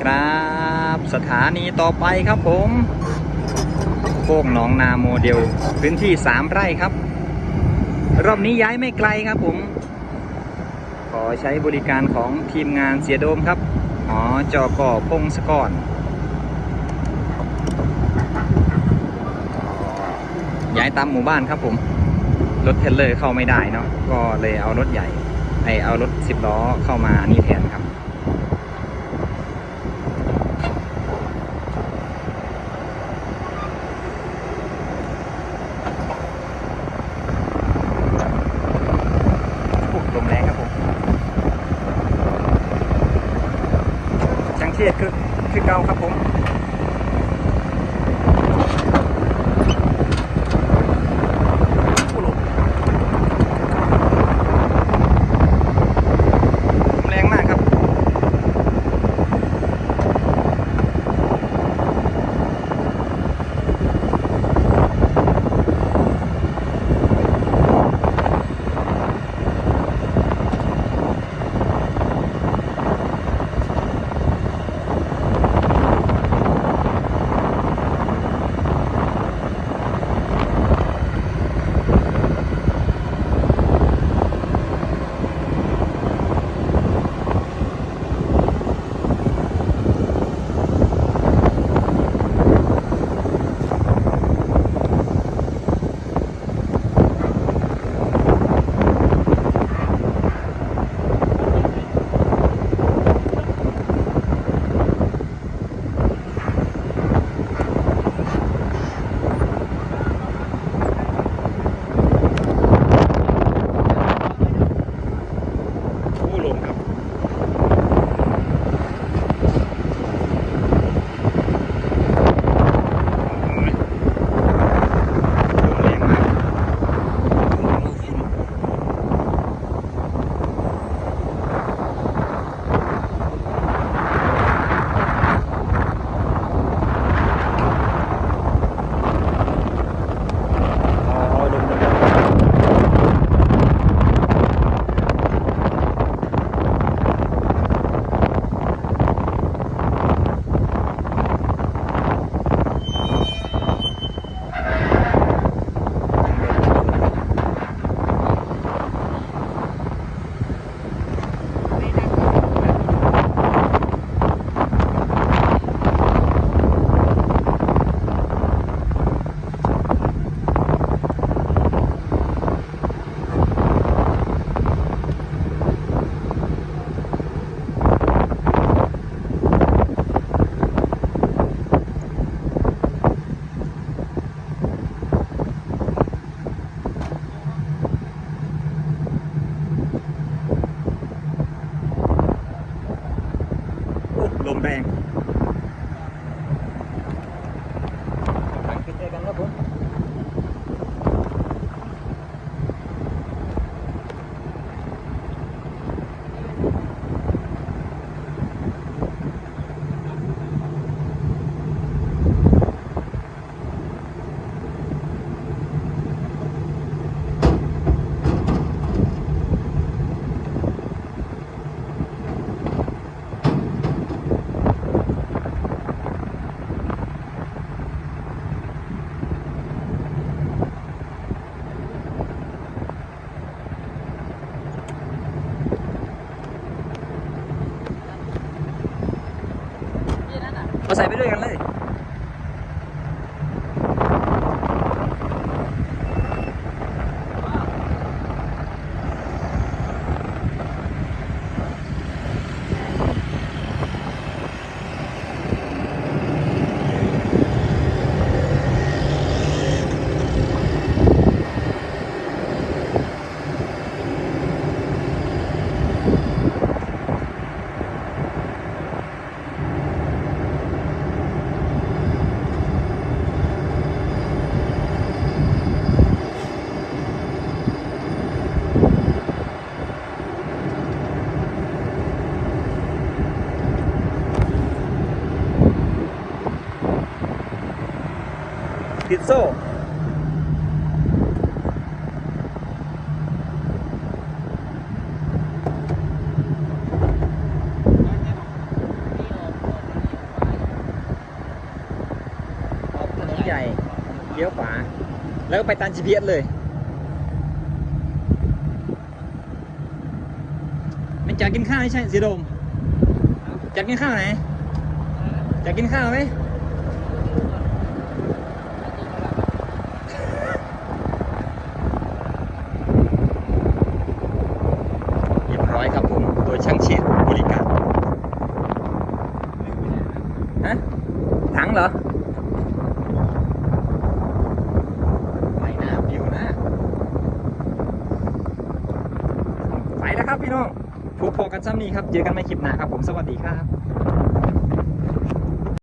ครับ สถานีต่อไปครับผมโค้งหนองนาโมเดล พื้นที่ 3 ไร่ครับ รอบนี้ย้ายไม่ไกลครับผม ขอใช้บริการของทีมงานเสียโดมครับหอจอกอพงศกรย้ายตามหมู่บ้านครับผม รถเทรลเลอร์เข้าไม่ได้เนาะก็เลยเอารถใหญ่ไอเอารถสิบล้อเข้ามานี่แทนครับ โอ้ล จังเทียดคือคือเก่าครับผม ลมแรง เอาใส่ไปด้วยกันเลย โซ่ใหญ่เลี้ยวขวา แล้วไปตาม GPS เลย มันจะกินข้าวไม่ใช่สีดมจะกินข้าวไหนจะกินข้าวไหม ช่างเชียบริการฮะถังเหรอไปน้ำดิวนะไปแล้วครับพี่น้องพบพกันซ้ำนี้ครับ เจอกันใหม่คลิปหน้าครับผม สวัสดีครับ